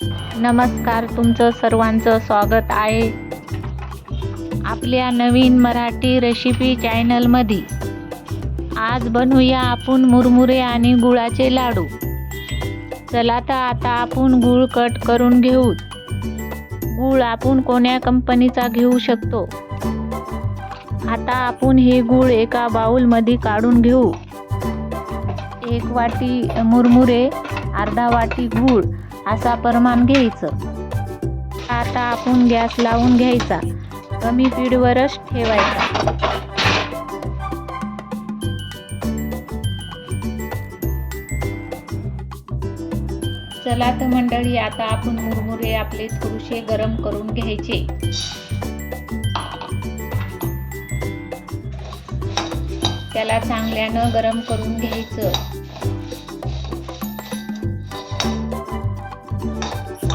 नमस्कार तुमचं सर्वांचं स्वागत आहे आपल्या नवीन मराठी रेसिपी चॅनलमध्ये आज बनवूया आपण मुरमुरे आणि गुळाचे लाडू. चला तर आता आपण गूळ कट करून घेऊ. गूळ आपण कोण्या कंपनीचा घेऊ शकतो? आता आपण हे गूळ एका बाउलमध्ये काढून घेऊ. एक वाटी मुरमुरे अर्धा वाटी गूळ असा प्रमाण घ्यायचं. आता आपण गॅस लावून घ्यायचा. कमी पीडवरच ठेवायचा. चला तर मंडळी आता आपण मुरमुरे आपले थोडेसे गरम करून घ्यायचे. त्याला चांगल्यानं गरम करून घ्यायचं.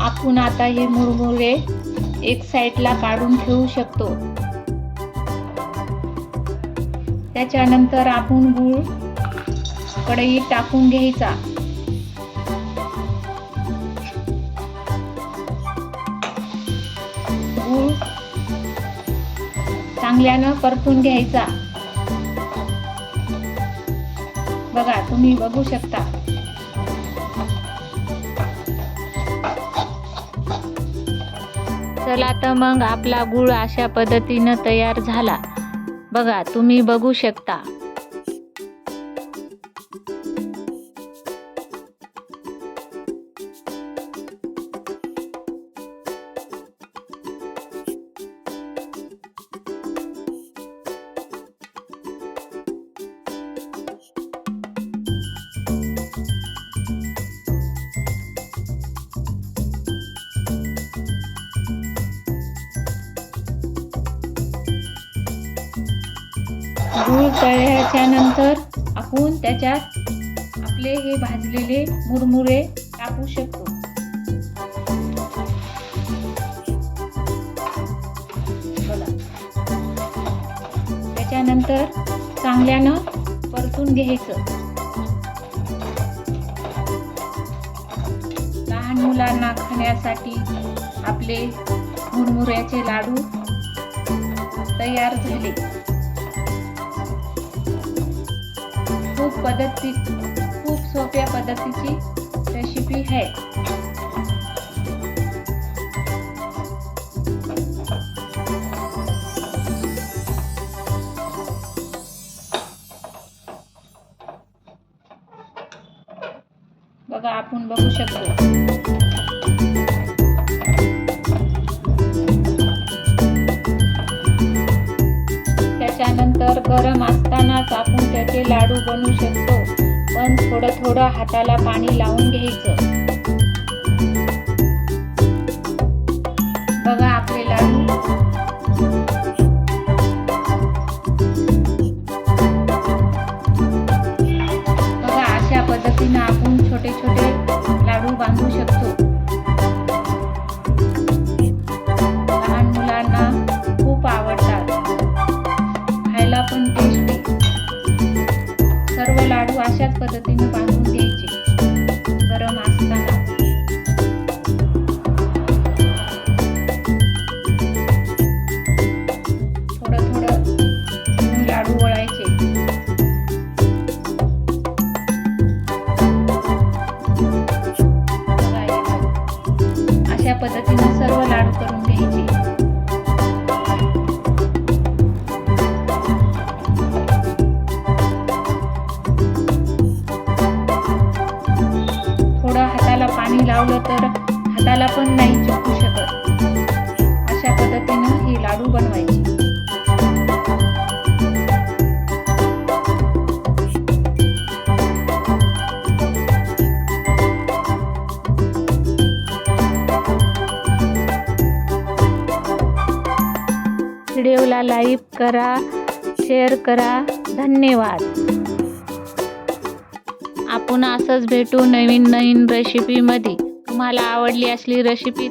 आपण आता हे मुरमुरे एक साईडला काढून ठेवू शकतो. त्याच्यानंतर आपण गूळ कढईत टाकून घ्यायचा. गूळ चांगल्यानं परतून घ्यायचा. बघा तुम्ही बघू शकता. चला तर मग आपला गुळ अशा पद्धतीनं तयार झाला. बघा तुम्ही बघू शकता. गूळ तळल्याच्या नंतर आपण त्याच्यात आपले हे भाजलेले मुरमुरे टाकू शकतो. बघा. त्याच्यानंतर चांगल्यानं परतून घ्यायचं. लहान मुलांना खाण्यासाठी आपले मुरमुऱ्याचे लाडू तयार झाले. खूप पद्धती खूप सोप्या पद्धतीची रेसिपी है बघा आपण बघू शकतो. गरम असतानाच आपण त्याचे लाडू बनवू शकतो. पण थोडं थोडं हाताला पाणी लावून घ्यायचं. बघा आपले लाडू. बघा अशा पद्धतीनं आपण छोटे छोटे लाडू बांधू शकतो. पद्धतीने बांधून घ्यायचे. गरम असताना. थोडं थोडं लाडू वळायचे अशा पद्धतीने सर्व लाडू करून घ्यायचे. पाणी लावलं तर हाताला पण नाही चिपकू शकत. अशा पद्धतीनं ही लाडू बनवायची. व्हिडिओला लाईक करा शेअर करा. धन्यवाद. पुन्हा असंच भेटू नवीन नवीन रेसिपीमध्ये तुम्हाला आवडली असली रेसिपी